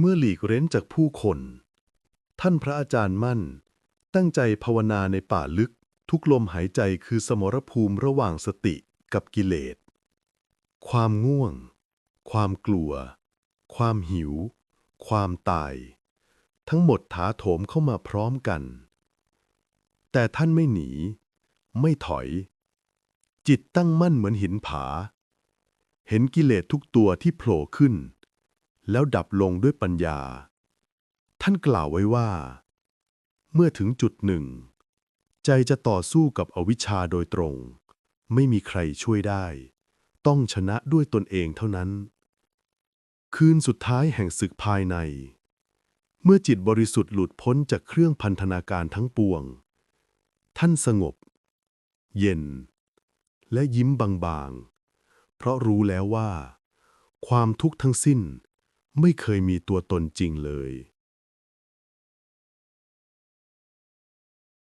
เมื่อหลีกเร้นจากผู้คน ท่านพระอาจารย์มั่น ตั้งใจภาวนาในป่าลึก ทุกลมหายใจคือสมรภูมิระหว่างสติกับกิเลส ความง่วง ความกลัว ความหิว ความตาย ทั้งหมดถาโถมเข้ามาพร้อมกัน แต่ท่านไม่หนี ไม่ถอย จิตตั้งมั่นเหมือนหินผา เห็นกิเลสทุกตัวที่โผล่ขึ้น แล้วดับลงด้วยปัญญา ท่านกล่าวไว้ว่า เมื่อถึงจุดหนึ่ง ใจจะต่อสู้กับอวิชชาโดยตรง ไม่มีใครช่วยได้ ต้องชนะด้วยตนเองเท่านั้น คืนสุดท้ายแห่งศึกภายใน เมื่อจิตบริสุทธิ์หลุดพ้นจากเครื่องพันธนาการทั้งปวง ท่านสงบ เย็น และยิ้มบางๆ เพราะรู้แล้วว่า ความทุกข์ทั้งสิ้น ไม่เคยมีตัวตนจริงเลย